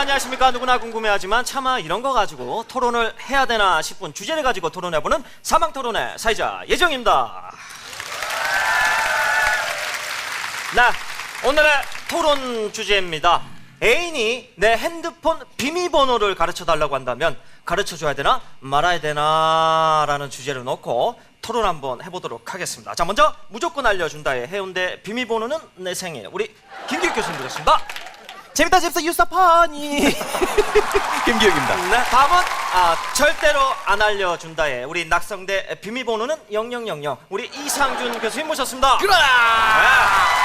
안녕하십니까 누구나 궁금해하지만 차마 이런 거 가지고 토론을 해야 되나 싶은 주제를 가지고 토론해보는 사망 토론의 사회자 예정입니다. 네, 오늘의 토론 주제입니다. 애인이 내 핸드폰 비밀번호를 가르쳐 달라고 한다면 가르쳐 줘야 되나 말아야 되나 라는 주제를 놓고 토론 한번 해보도록 하겠습니다. 자, 먼저 무조건 알려준다의 해운대 비밀번호는 내 생일 우리 김기욱 교수님 모셨습니다. 재밌다 재밌어 유사파니 김기혁입니다. 네, 다음은 아, 절대로 안 알려준다의 우리 낙성대 비밀번호는 0000 우리 이상준 교수님 모셨습니다. 네.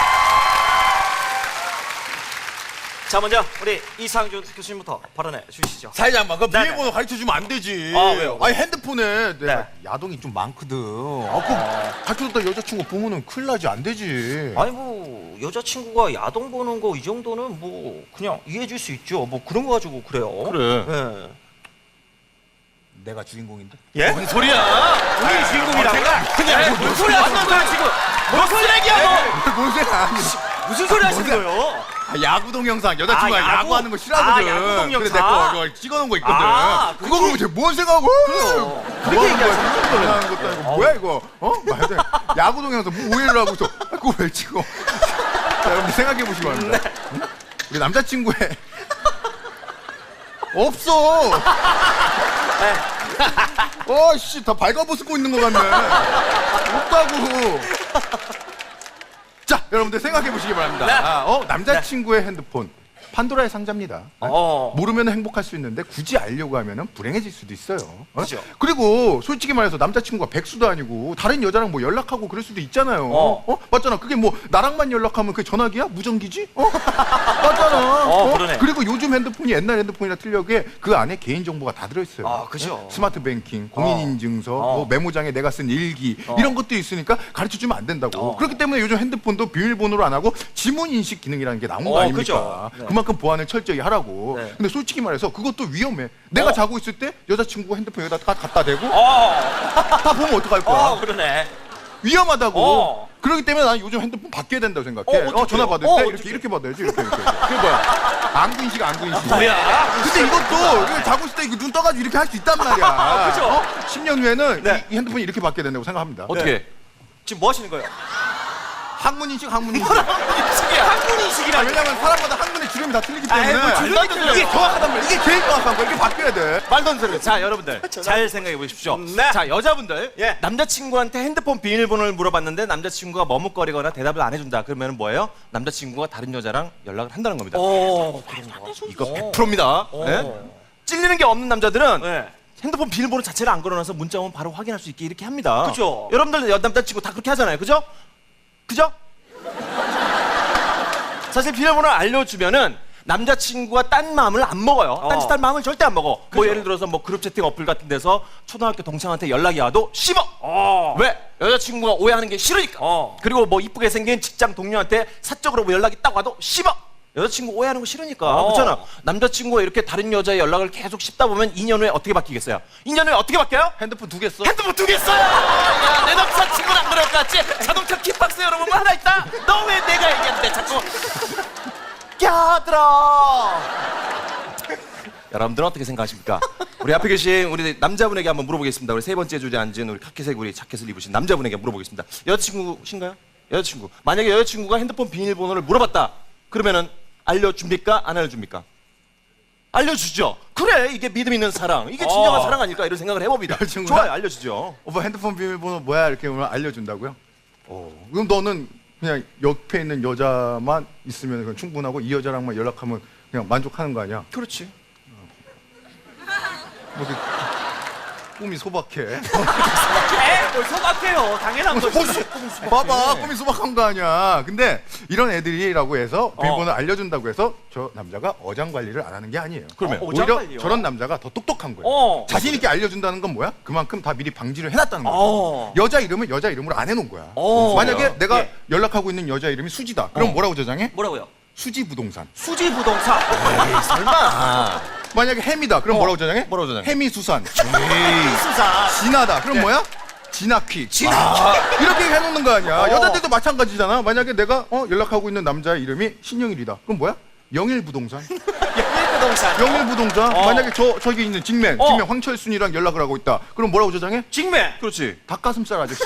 자, 먼저 우리 이상준 교수님부터 발언해 주시죠. 사회자만 그 네네. 비밀번호 가르쳐 주면 안 되지. 아, 왜요? 아니 핸드폰에 내가 네. 야동이 좀 많거든. 아, 그 가르쳐줬다 여자친구 보면은 큰일 나지 안 되지. 아니 뭐 여자친구가 야동 보는 거 이 정도는 뭐 그냥 이해해 줄 수 있죠. 뭐 그런 거 가지고 그래요. 그래. 예. 내가 주인공인데. 예? 뭔 소리야? 우리 주인공이라고? 그냥 무슨 소리 하시는 거야 지금? 무슨 얘기야 너? 뭔 소리야? 무슨 소리 하시는 거예요? 아, 야구 동영상 여자친구가 아, 야구? 야구? 하는 거 싫어하거든. 아, 야구 동영상? 그래 내거 그거 찍어놓은 거 있거든. 아, 그거. 보면 쟤뭔 생각하고? 그렇게 뭐 하는 거야? 얘기하시는 핸드폰 하는 것도 아니고 뭐야 이거? 어? 말도. 야구 동영상 뭐 오해를 하고 있어. 아, 그거 왜 찍어? 자, 여러분 생각해 보시기 바랍니다. 네. 응? 우리 남자친구의 없어. 네. 어씨 다 발가벗고 있는 것 같네. 없다고. 자 여러분들 생각해 보시기 바랍니다. 네. 아, 어 남자친구의 핸드폰 판도라의 상자입니다. 어. 모르면 행복할 수 있는데 굳이 알려고 하면 불행해질 수도 있어요. 어? 그죠. 그리고 솔직히 말해서 남자친구가 백수도 아니고 다른 여자랑 뭐 연락하고 그럴 수도 있잖아요. 어. 어? 맞잖아. 그게 뭐 나랑만 연락하면 그게 전화기야? 무전기지? 어? 맞잖아. 어, 그러네. 그리고 요즘 핸드폰이 옛날 핸드폰이랑 틀려게 그 안에 개인 정보가 다 들어있어요. 아, 그죠. 스마트 뱅킹, 공인인증서, 어. 뭐 메모장에 내가 쓴 일기 어. 이런 것들이 있으니까 가르쳐 주면 안 된다고. 어. 그렇기 때문에 요즘 핸드폰도 비밀번호로 안 하고 지문 인식 기능이라는 게 나온 거 어, 아닙니까? 그죠. 네. 그만큼 보안을 철저히 하라고. 네. 근데 솔직히 말해서 그것도 위험해. 내가 어. 자고 있을 때 여자친구가 핸드폰 여기다 다 갖다 대고 어. 다 보면 어떡할 거야? 어, 그러네. 위험하다고. 어. 그렇기 때문에 난 요즘 핸드폰 바뀌어야 된다고 생각해. 어, 어떡해요? 전화 받을 어, 때 어떡해? 이렇게 이렇게 받아야지. 이렇게 이렇게. 그게 뭐야? 안구 인식, 안구 인식. 뭐야? 근데 이것도 이거 자고 있을 때 이거 눈 떠가지고 이렇게 할 수 있단 말이야. 그죠? 어? 10년 후에는 네. 이, 이 핸드폰이 이렇게 바뀌어야 된다고 생각합니다. 어떻게? 지금 뭐 하시는 거예요? 항문 인식, 항문 인식. 인식이야. 한문 아. 왜냐면 사람마다 항문의 주름이 다 틀리기 때문에. 아이, 뭐 주름이 틀려. 이게 정확하단 말이야. 이게 제일 정확한 거야. 이게 바뀌어야 돼. 말도 안 되는 자 여러분들 잘 생각해 보십시오. 네. 자 여자분들 예. 남자친구한테 핸드폰 비밀번호를 물어봤는데 남자친구가 머뭇거리거나 대답을 안 해준다 그러면 뭐예요? 남자친구가 다른 여자랑 연락을 한다는 겁니다. 오. 이거 100%입니다. 어. 예? 찔리는 게 없는 남자들은 네. 핸드폰 비밀번호 자체를 안 걸어놔서 문자 오면 바로 확인할 수 있게 이렇게 합니다. 그죠. 여러분들 여- 남자친구 다 그렇게 하잖아요. 그죠? 그죠? 사실 비밀번호를 알려주면은 남자친구가 딴 마음을 안 먹어요. 어. 딴짓 할 마음을 절대 안 먹어. 그죠. 뭐 예를 들어서 뭐 그룹 채팅 어플 같은 데서 초등학교 동창한테 연락이 와도 씹어. 어. 왜? 여자친구가 오해하는 게 싫으니까. 어. 그리고 뭐 이쁘게 생긴 직장 동료한테 사적으로 뭐 연락이 딱 와도 씹어. 여자친구 오해하는 거 싫으니까. 어. 그렇잖아. 남자친구가 이렇게 다른 여자의 연락을 계속 씹다 보면 2년 후에 어떻게 바뀌겠어요? 2년 후에 어떻게 바뀌어요? 핸드폰 두 개 써? 핸드폰 두 개 써요! 야, 내 남자친구는 안 그럴 것 같지? 자동차 킥박스 열어보면 하나 있다? 너 왜 내가 얘기하는데 자꾸. 껴들어! 여러분들은 어떻게 생각하십니까? 우리 앞에 계신 우리 남자분에게 한번 물어보겠습니다. 우리 세 번째 주제 앉은 우리 카키색 우리 자켓을 입으신 남자분에게 물어보겠습니다. 여자친구신가요? 여자친구. 만약에 여자친구가 핸드폰 비밀번호를 물어봤다. 그러면은 알려줍니까? 안 알려줍니까? 알려주죠. 그래, 이게 믿음 있는 사랑. 이게 진정한 어. 사랑 아닐까? 이런 생각을 해봅니다. 좋아요, 알려주죠. 오빠 핸드폰 비밀번호 뭐야? 이렇게 알려준다고요? 어. 그럼 너는 그냥 옆에 있는 여자만 있으면 그냥 충분하고 이 여자랑만 연락하면 그냥 만족하는 거 아니야? 그렇지. 뭐 이렇게 꿈이 소박해. 에? 뭘 소박해요. 당연한 거지. 봐봐, 꿈이 소박한 거 아니야. 근데 이런 애들이라고 해서 어. 비밀번호 알려준다고 해서 저 남자가 어장 관리를 안 하는 게 아니에요. 그러면 어, 오히려 관리요? 저런 남자가 더 똑똑한 거예요. 어. 자신 있게 알려준다는 건 뭐야? 그만큼 다 미리 방지를 해놨다는 거야. 어. 여자 이름은 여자 이름으로 안 해놓은 거야. 어. 만약에 내가 예. 연락하고 있는 여자 이름이 수지다. 그럼 어. 뭐라고 저장해? 뭐라고요? 수지 부동산. 수지 부동산. 설마. 만약에 햄이다. 그럼 뭐라고 저장해? 뭐라고 저장해? 햄이 수산. 수사. 진하다. 그럼 네. 뭐야? 진하퀴. 진하. 이렇게 해놓는 거 아니야. 어. 여자들도 마찬가지잖아. 만약에 내가 어, 연락하고 있는 남자의 이름이 신영일이다. 그럼 뭐야? 영일 부동산. 부동산. 영일부동산 어. 만약에 저 저기 있는 직맹 어. 직맹 황철순이랑 연락을 하고 있다. 그럼 뭐라고 저장해? 직매. 그렇지. 닭가슴살 아저씨.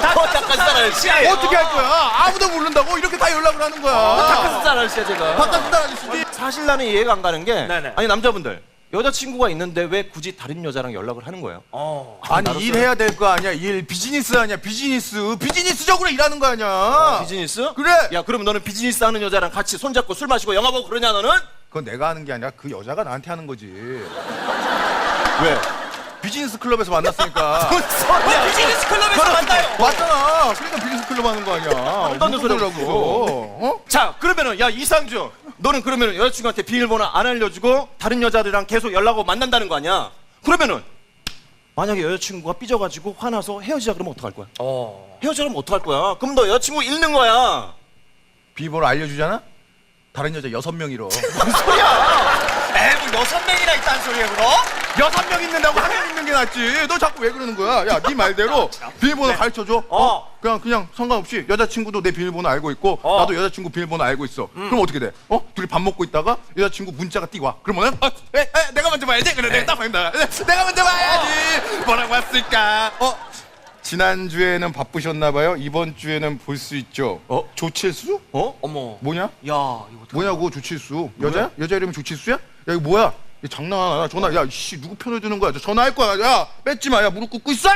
닭가슴살 아저씨. 어떻게 할 거야? 아무도 모른다고 이렇게 다 연락을 하는 거야. 닭가슴살 아저씨야 제가. 닭가슴살 아저씨. 사실 나는 이해가 안 가는 게 네네. 아니 남자분들 여자친구가 있는데 왜 굳이 다른 여자랑 연락을 하는 거예요? 어. 아니 나도 일해야 될 거 아니야 일 비즈니스 아니야 비즈니스 비즈니스적으로 일하는 거 아니야 비즈니스? 그래 야 그럼 너는 비즈니스 하는 여자랑 같이 손잡고 술 마시고 영화 보고 그러냐 너는? 그건 내가 하는 게 아니라 그 여자가 나한테 하는 거지 왜? 비즈니스 클럽에서 만났으니까 어, 비즈니스 클럽에서 만나요. 맞잖아 그러니까 비즈니스 클럽 하는 거 아니야 소리 하고 소리라고 어? 자 그러면은 야 이상주 너는 그러면은 여자친구한테 비밀번호 안 알려주고 다른 여자들이랑 계속 연락하고 만난다는 거 아니야? 그러면은 만약에 여자친구가 삐져가지고 화나서 헤어지자 그러면 어떡할 거야? 어. 헤어지자 그러면 어떡할 거야? 그럼 너 여자친구 잃는 거야 비밀번호 알려주잖아 다른 여자 여섯 명이로 에 이, 뭐 여섯 명이나 있다는 소리야, 그럼? 여섯 명 있는다고 한 명 있는 게 낫지 너 자꾸 왜 그러는 거야 야 네 말대로 비밀번호 가르쳐 줘 어. 그냥 그냥 상관없이 여자친구도 내 비밀번호 알고 있고 어. 나도 여자친구 비밀번호 알고 있어 그럼 어떻게 돼? 어? 둘이 밥 먹고 있다가 여자친구 문자가 뛰고 와 그러면은 어, 에, 에, 내가 먼저 봐야지 그래 내가 딱 봐야 내가 먼저 봐야지 뭐라고 왔을까 어? 지난주에는 바쁘셨나 봐요 이번 주에는 볼 수 있죠 어? 조칠수? 어? 어머. 뭐냐? 야, 이거. 뭐냐고 조칠수 여자야? 여자 이름이 조칠수야? 야 이거 뭐야? 이 장난하나? 전화 야 씨 누구 편을 드는 거야? 저 전화할 거야. 야 뺏지 마 야 무릎 꿇고 있어!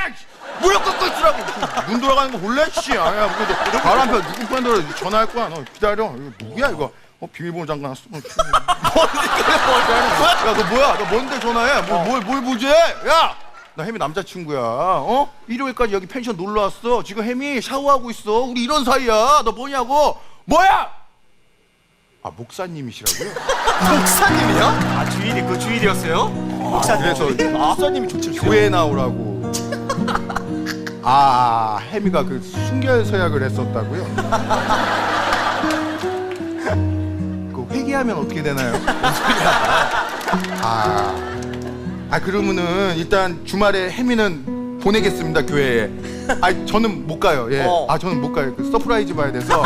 무릎 꿇고 있으라고! 눈 돌아가는 거 볼래? 씨. 아야 그래도 바람 펴. 누구 편 들어? 전화할 거야. 너 기다려. 이거 누구야 이거? 어 비밀번호 잠깐 놨어. 야너 뭐야? 너 뭔데 전화해? 뭐, 뭘, 뭘 보지? 야! 나 혜미 남자친구야. 어? 일요일까지 여기 펜션 놀러 왔어. 지금 혜미 샤워하고 있어. 우리 이런 사이야. 너 뭐냐고? 뭐야 아 목사님이시라고요? 목사님이야? 아, 주일이 그 주일이었어요? 목사님. 그래서 목사님이 조칠수 교회 나오라고. 아, 혜미가 그 순결 서약을 했었다고요? 그 회개하면 어떻게 되나요? 아, 아 그러면은 일단 주말에 혜미는 보내겠습니다 교회에. 아, 저는 못 가요. 예. 어. 아, 저는 못 가요. 그 서프라이즈 봐야 돼서.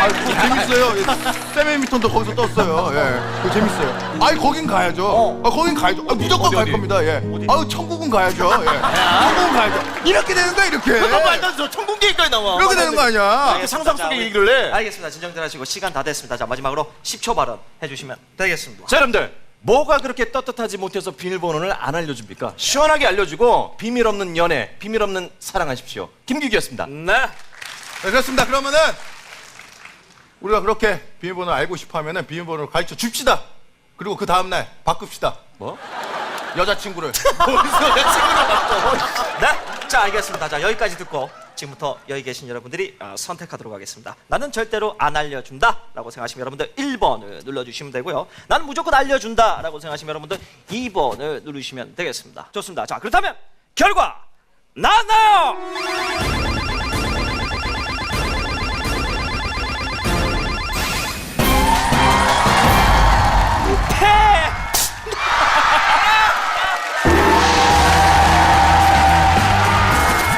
아, 그거 재밌어요. 예. 샘 해미턴도 거기서 떴어요. 예. 그거 재밌어요. 아이, 거긴 가야죠. 어. 아, 거긴 가야죠. 아, 무조건 어디, 갈 어디? 겁니다. 예. 아유, 천국은 가야죠. 예. 천국은 가야죠. 이렇게 되는 거야, 이렇게. 그거 말도 안 돼. 천국계 얘기까지 나와 이렇게 되는 거 아니야. 알겠습니다. 상상 속의 자, 우리- 얘기를 해. 알겠습니다. 진정들 하시고 시간 다 됐습니다. 자, 마지막으로 10초 발언 해주시면 되겠습니다. 자 여러분들 뭐가 그렇게 떳떳하지 못해서 비밀번호를 안 알려줍니까? 시원하게 알려주고 비밀 없는 연애, 비밀 없는 사랑하십시오. 김규기였습니다. 네. 네, 그렇습니다. 그러면은 우리가 그렇게 비밀번호 알고 싶어 하면은 비밀번호를 가르쳐 줍시다. 그리고 그 다음날 바꿉시다. 뭐? 여자친구를. 네. 자, 알겠습니다. 자, 여기까지 듣고 지금부터 여기 계신 여러분들이 어, 선택하도록 하겠습니다. 나는 절대로 안 알려준다 라고 생각하시면 여러분들 1번을 눌러주시면 되고요. 나는 무조건 알려준다 라고 생각하시면 여러분들 2번을 누르시면 되겠습니다. 좋습니다. 자, 그렇다면 결과 나나요!